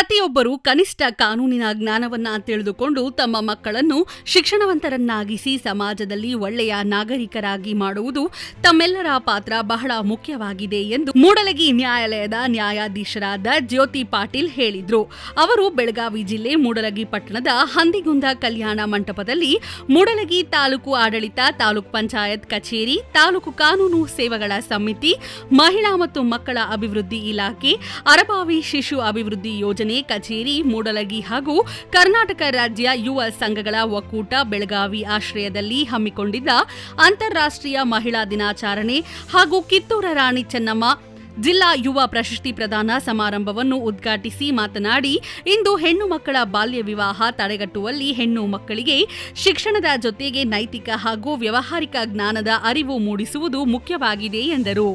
ಪ್ರತಿಯೊಬ್ಬರು ಕನಿಷ್ಠ ಕಾನೂನಿನ ಜ್ಞಾನವನ್ನ ತಿಳಿದುಕೊಂಡು ತಮ್ಮ ಮಕ್ಕಳನ್ನು ಶಿಕ್ಷಣವಂತರನ್ನಾಗಿಸಿ ಸಮಾಜದಲ್ಲಿ ಒಳ್ಳೆಯ ನಾಗರಿಕರಾಗಿ ಮಾಡುವುದು ತಮ್ಮೆಲ್ಲರ ಪಾತ್ರ ಬಹಳ ಮುಖ್ಯವಾಗಿದೆ ಎಂದು ಮೂಡಲಗಿ ನ್ಯಾಯಾಲಯದ ನ್ಯಾಯಾಧೀಶರಾದ ಜ್ಯೋತಿ ಪಾಟೀಲ್ ಹೇಳಿದ್ರು. ಅವರು ಬೆಳಗಾವಿ ಜಿಲ್ಲೆ ಮೂಡಲಗಿ ಪಟ್ಟಣದ ಹಂದಿಗುಂದ ಕಲ್ಯಾಣ ಮಂಟಪದಲ್ಲಿ ಮೂಡಲಗಿ ತಾಲೂಕು ಆಡಳಿತ, ತಾಲೂಕು ಪಂಚಾಯತ್ ಕಚೇರಿ, ತಾಲೂಕು ಕಾನೂನು ಸೇವೆಗಳ ಸಮಿತಿ, ಮಹಿಳಾ ಮತ್ತು ಮಕ್ಕಳ ಅಭಿವೃದ್ಧಿ ಇಲಾಖೆ, ಅರಬಾವಿ ಶಿಶು ಅಭಿವೃದ್ಧಿ ಯೋಜನೆ ಕಚೇರಿ, ಮೂಡಲಗಿ ಹಾಗೂ ಕರ್ನಾಟಕ ರಾಜ್ಯ ಯುವ ಸಂಘಗಳ ಒಕ್ಕೂಟ ಬೆಳಗಾವಿ ಆಶ್ರಯದಲ್ಲಿ ಹಮ್ಮಿಕೊಂಡಿದ್ದ ಅಂತಾರಾಷ್ಟ್ರೀಯ ಮಹಿಳಾ ದಿನಾಚರಣೆ ಹಾಗೂ ಕಿತ್ತೂರ ರಾಣಿ ಚೆನ್ನಮ್ಮ ಜಿಲ್ಲಾ ಯುವ ಪ್ರಶಸ್ತಿ ಪ್ರದಾನ ಸಮಾರಂಭವನ್ನು ಉದ್ಘಾಟಿಸಿ ಮಾತನಾಡಿ, ಇಂದು ಹೆಣ್ಣು ಮಕ್ಕಳ ಬಾಲ್ಯ ವಿವಾಹ ತಡೆಗಟ್ಟುವಲ್ಲಿ ಹೆಣ್ಣು ಮಕ್ಕಳಿಗೆ ಶಿಕ್ಷಣದ ಜೊತೆಗೆ ನೈತಿಕ ಹಾಗೂ ವ್ಯವಹಾರಿಕ ಜ್ಞಾನದ ಅರಿವು ಮೂಡಿಸುವುದು ಮುಖ್ಯವಾಗಿದೆ ಎಂದರು.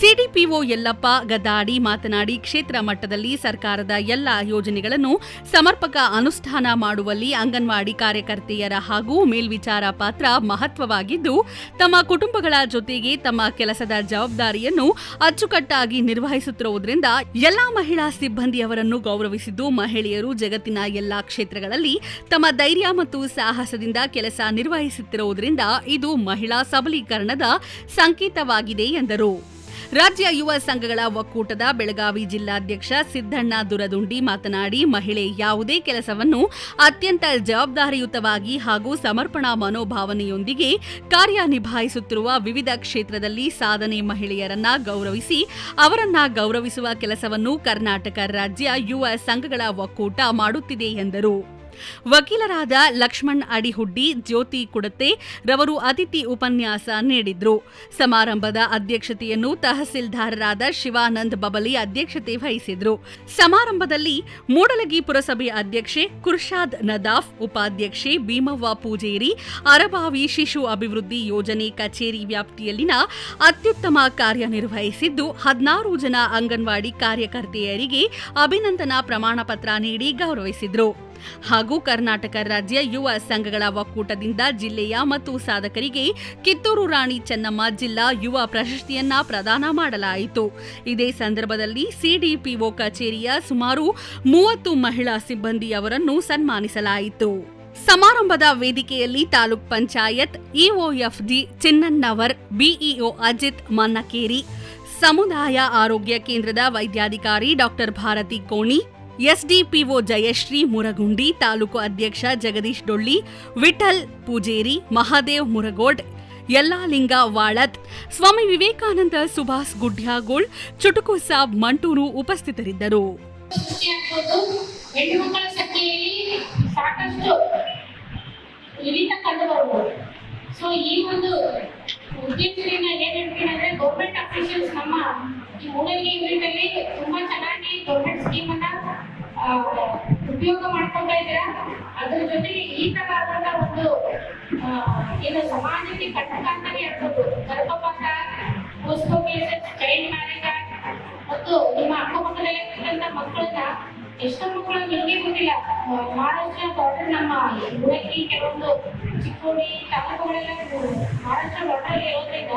ಸಿಡಿಪಿಒ ಯಲ್ಲಪ್ಪ ಗದ್ದಾಡಿ ಮಾತನಾಡಿ ಕ್ಷೇತ್ರ ಮಟ್ಟದಲ್ಲಿ ಸರ್ಕಾರದ ಎಲ್ಲ ಯೋಜನೆಗಳನ್ನು ಸಮರ್ಪಕ ಅನುಷ್ಠಾನ ಮಾಡುವಲ್ಲಿ ಅಂಗನವಾಡಿ ಕಾರ್ಯಕರ್ತೆಯರ ಹಾಗೂ ಮೇಲ್ವಿಚಾರ ಪಾತ್ರ ಮಹತ್ವವಾಗಿದ್ದು, ತಮ್ಮ ಕುಟುಂಬಗಳ ಜೊತೆಗೆ ತಮ್ಮ ಕೆಲಸದ ಜವಾಬ್ದಾರಿಯನ್ನು ಅಚ್ಚುಕಟ್ಟಾಗಿ ನಿರ್ವಹಿಸುತ್ತಿರುವುದರಿಂದ ಎಲ್ಲಾ ಮಹಿಳಾ ಸಿಬ್ಬಂದಿಯವರನ್ನು ಗೌರವಿಸಿದ್ದು, ಮಹಿಳೆಯರು ಜಗತ್ತಿನ ಎಲ್ಲಾ ಕ್ಷೇತ್ರಗಳಲ್ಲಿ ತಮ್ಮ ಧೈರ್ಯ ಮತ್ತು ಸಾಹಸದಿಂದ ಕೆಲಸ ನಿರ್ವಹಿಸುತ್ತಿರುವುದರಿಂದ ಇದು ಮಹಿಳಾ ಸಬಲೀಕರಣದ ಸಂಕೇತವಾಗಿದೆ ಎಂದರು. ರಾಜ್ಯ ಯುವ ಸಂಘಗಳ ಒಕ್ಕೂಟದ ಬೆಳಗಾವಿ ಜಿಲ್ಲಾಧ್ಯಕ್ಷ ಸಿದ್ದಣ್ಣ ದುರದುಂಡಿ ಮಾತನಾಡಿ, ಮಹಿಳೆ ಯಾವುದೇ ಕೆಲಸವನ್ನು ಅತ್ಯಂತ ಜವಾಬ್ದಾರಿಯುತವಾಗಿ ಹಾಗೂ ಸಮರ್ಪಣಾ ಮನೋಭಾವನೆಯೊಂದಿಗೆ ಕಾರ್ಯ ನಿಭಾಯಿಸುತ್ತಿರುವ ವಿವಿಧ ಕ್ಷೇತ್ರದಲ್ಲಿ ಸಾಧನೆ ಮಹಿಳೆಯರನ್ನ ಗೌರವಿಸಿ, ಅವರನ್ನ ಗೌರವಿಸುವ ಕೆಲಸವನ್ನು ಕರ್ನಾಟಕ ರಾಜ್ಯ ಯುವ ಸಂಘಗಳ ಒಕ್ಕೂಟ ಮಾಡುತ್ತಿದೆ ಎಂದರು. ವಕೀಲರಾದ ಲಕ್ಷ್ಮಣ್ ಅಡಿಹುಡ್ಡಿ, ಜ್ಯೋತಿ ಕುಡತೆ ರವರು ಅತಿಥಿ ಉಪನ್ಯಾಸ ನೀಡಿದ್ರು. ಸಮಾರಂಭದ ಅಧ್ಯಕ್ಷತೆಯನ್ನು ತಹಸೀಲ್ದಾರರಾದ ಶಿವಾನಂದ್ ಬಬಲಿ ಅಧ್ಯಕ್ಷತೆ ವಹಿಸಿದ್ರು. ಸಮಾರಂಭದಲ್ಲಿ ಮೂಡಲಗಿ ಪುರಸಭೆ ಅಧ್ಯಕ್ಷೆ ಕುರ್ಷಾದ್ ನದಾಫ್, ಉಪಾಧ್ಯಕ್ಷೆ ಭೀಮವ್ವ ಪೂಜೇರಿ, ಅರಬಾವಿ ಶಿಶು ಅಭಿವೃದ್ಧಿ ಯೋಜನೆ ಕಚೇರಿ ವ್ಯಾಪ್ತಿಯಲ್ಲಿನ ಅತ್ಯುತ್ತಮ ಕಾರ್ಯನಿರ್ವಹಿಸಿದ್ದು, ಹದಿನಾರು ಜನ ಅಂಗನವಾಡಿ ಕಾರ್ಯಕರ್ತೆಯರಿಗೆ ಅಭಿನಂದನಾ ಪ್ರಮಾಣ ಪತ್ರ ನೀಡಿ ಗೌರವಿಸಿದ್ರು. ಹಾಗೂ ಕರ್ನಾಟಕ ರಾಜ್ಯ ಯುವ ಸಂಘಗಳ ಒಕ್ಕೂಟದಿಂದ ಜಿಲ್ಲೆಯ ಮತ್ತು ಸಾಧಕರಿಗೆ ಕಿತ್ತೂರು ರಾಣಿ ಚೆನ್ನಮ್ಮ ಜಿಲ್ಲಾ ಯುವ ಪ್ರಶಸ್ತಿಯನ್ನ ಪ್ರದಾನ ಮಾಡಲಾಯಿತು. ಇದೇ ಸಂದರ್ಭದಲ್ಲಿ ಸಿಡಿಪಿಒ ಕಚೇರಿಯ ಸುಮಾರು ಮೂವತ್ತು ಮಹಿಳಾ ಸಿಬ್ಬಂದಿಯವರನ್ನು ಸನ್ಮಾನಿಸಲಾಯಿತು. ಸಮಾರಂಭದ ವೇದಿಕೆಯಲ್ಲಿ ತಾಲೂಕ್ ಪಂಚಾಯತ್ ಇಒಎಫ್ಡಿ ಚಿನ್ನಣ್ಣವರ್, ಬಿಇಒ ಅಜಿತ್ ಮನ್ನಕೇರಿ, ಸಮುದಾಯ ಆರೋಗ್ಯ ಕೇಂದ್ರದ ವೈದ್ಯಾಧಿಕಾರಿ ಡಾಕ್ಟರ್ ಭಾರತಿ ಕೋಣಿ ಎಸ್ಡಿಪಿಒ ಜಯಶ್ರೀ ಮುರಗುಂಡಿ, ತಾಲೂಕು ಅಧ್ಯಕ್ಷ ಜಗದೀಶ್ ಡೊಳ್ಳಿ, ವಿಠಲ್ ಪೂಜೇರಿ, ಮಹಾದೇವ್ ಮುರಗೋಡ್, ಯಲ್ಲಾಲಿಂಗ ವಾಳತ್, ಸ್ವಾಮಿ ವಿವೇಕಾನಂದ ಸುಭಾಸ್ ಗುಡ್ಯಾಗೋಳ್, ಚುಟುಕು ಸಾಬ್ ಮಂಟೂರು ಉಪಸ್ಥಿತರಿದ್ದರು. ಸೊ ಈ ಒಂದು ಉದ್ದೇಶದಿಂದ ಏನ್ ಹೇಳ್ತೀನಿ ಅಂದ್ರೆ ಗೌರ್ಮೆಂಟ್ ಅಫಿಷಿಯಲ್ಸ್ ನಮ್ಮ ಈ ಮೂಡಲ್ಗಿ ಯೂನಿಟ್ ಅಲ್ಲಿ ತುಂಬಾ ಚೆನ್ನಾಗಿ ಗೌರ್ಮೆಂಟ್ ಸ್ಕೀಮ್ ಅನ್ನ ಉಪಯೋಗ ಮಾಡ್ಕೊತಾ ಇದ್ದೀರಾ? ಅದ್ರ ಜೊತೆಗೆ ಈ ತರ ಆದಂತಹ ಒಂದು ಏನು ಸಮಾಜಕ್ಕೆ ಕಟ್ಟಕ ಅಂತಾನೆ ಹೇಳ್ಬೋದು. ಗರ್ಭಪಾತ ಪೋಸ್ಕೋ ಕೇಸಸ್ ಚೈಲ್ಡ್ ಮ್ಯಾರೇಜ್ ಮತ್ತು ನಿಮ್ಮ ಅಕ್ಕಪಕ್ಕದಲ್ಲಿರ್ತಕ್ಕಂಥ ಮಕ್ಕಳನ್ನ ಎಷ್ಟೋ ಮಕ್ಕಳು ನಿಮಗೆ ಗೊತ್ತಿಲ್ಲ ಮಹಾರಾಷ್ಟ್ರ ಬಾರ್ಡರ್ ನಮ್ಮ ಊರಲ್ಲಿ ಕೆಲವೊಂದು ಚಿಕ್ಕೋಡಿ ತಾಲೂಕುಗಳೆಲ್ಲ ಮಹಾರಾಷ್ಟ್ರ ಬಾರ್ಡರ್ ಇರೋದ್ರಿಂದ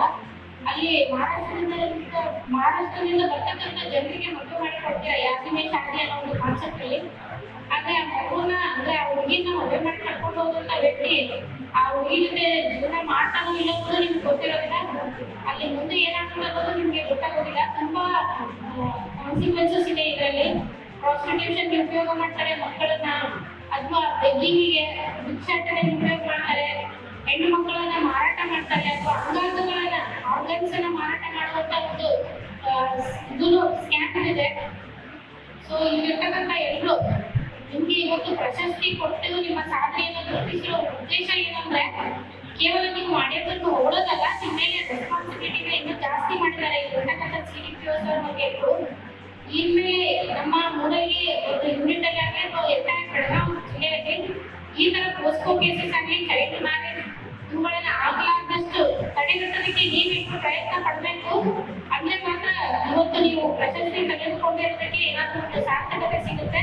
ಅಲ್ಲಿ ಮಹಾರಾಷ್ಟ್ರದಿಂದ ಮಹಾರಾಷ್ಟ್ರದಿಂದ ಬರ್ತಕ್ಕಂಥ ಜನರಿಗೆ ಮದುವೆ ಮಾಡಿ ಕೊಡ್ತೀರಾ ಯಾಸಿಮೆ ಶಾದಿ ಅನ್ನೋ ಒಂದು ಕಾನ್ಸೆಪ್ಟ್ ಅಲ್ಲಿ. ಆದ್ರೆ ಆ ಮಗುನ, ಅಂದ್ರೆ ಆ ಹುಡುಗಿನ ಮದುವೆ ಮಾಡಿ ಕರ್ಕೊಂಡು ಹೋದಂತ ವ್ಯಕ್ತಿ, ಆ ಹುಡುಗಿ ಜೊತೆ ಜೀವನ ಮಾಡ್ತಾನೋ ಇಲ್ಲ ಅನ್ನೋದು ನಿಮ್ಗೆ ಗೊತ್ತಿರೋದಿಲ್ಲ. ಅಲ್ಲಿ ಮುಂದೆ ಏನಾಗ್ತದೆ ಅನ್ನೋದು ನಿಮ್ಗೆ ಗೊತ್ತಾಗೋದಿಲ್ಲ. ತುಂಬಾ ಕಾನ್ಸಿಕ್ವೆನ್ಸಸ್ ಇದೆ ಇದರಲ್ಲಿ. ಪ್ರಾಸ್ಟಿಟ್ಯೂಷನ್ ಉಪಯೋಗ ಮಾಡ್ತಾರೆ ಮಕ್ಕಳನ್ನ. ಅಥವಾ ಬೆಗ್ಗಿಂಗಿಗೆ ಭಿಕ್ಷಾಟನೆ ಉಪಯೋಗ ಮಾಡ್ತಾರೆ. ಹೆಣ್ಣು ಮಕ್ಕಳನ್ನ ಮಾರಾಟ ಮಾಡ್ತಾರೆ. ಅಥವಾ ಅಂಗಾಂಗಗಳನ್ನ ಆರ್ಗನ್ಸ್ ಅನ್ನ ಮಾರಾಟ ಮಾಡುವಂತ ಒಂದು ಇದು ಸ್ಕ್ಯಾಮ್ ಇದೆ. ಸೊ ಇಲ್ಲಿರ್ತಕ್ಕಂಥ ಎಲ್ಲರೂ ನಿಮಗೆ ಇವತ್ತು ಪ್ರಶಸ್ತಿ ಕೊಟ್ಟು ನಿಮ್ಮ ಸಾಧನೆಯನ್ನು ಗುರುತಿಸಿರೋ ಉದ್ದೇಶ ಏನಂದ್ರೆ, ಕೇವಲ ನೀವು ಮಾಡಿದ್ದನ್ನು ಓಡೋದಲ್ಲ, ನಿಮ್ಮ ಮೇಲೆ ರೆಸ್ಪಾನ್ಸಿಬಿಲಿಟಿನ ಇನ್ನೂ ಜಾಸ್ತಿ ಮಾಡಿದ್ದಾರೆ ಇಲ್ಲಿರ್ತಕ್ಕಂಥ ಸಿ ಡಿ ಪಿ ಬಗ್ಗೆ ಇನ್ಮೇಲೆ ನಮ್ಮ ಮೂರಲ್ಲಿ ಒಂದು ಯೂನಿಟ್ ಅಲ್ಲಿ ಆಗಲಿ ಅಥವಾ ಎಂಟೈರ್ ಬೆಳಗಾವಿ ಜಿಲ್ಲೆಯಲ್ಲಿ ಈ ತರ ಪೋಸ್ಕೋ ಕೇಸಸ್ ಆಗಲಿ ಚೈಲ್ಡ್ ಮ್ಯಾರೇಜ್ ಇವುಗಳನ್ನ ಆಗ್ಲಾರ್ದಷ್ಟು ತಡೆಗಟ್ಟೋದಕ್ಕೆ ನೀವಿಟ್ಟು ಪ್ರಯತ್ನ ಪಡಬೇಕು. ಅಂದ್ರೆ ಮಾತ್ರ ಇವತ್ತು ನೀವು ಪ್ರಶಸ್ತಿ ತೆಗೆದುಕೊಂಡಿರೋದಕ್ಕೆ ಏನಾದ್ರೂ ಒಂದು ಸಾರ್ಥಕತೆ ಸಿಗುತ್ತೆ?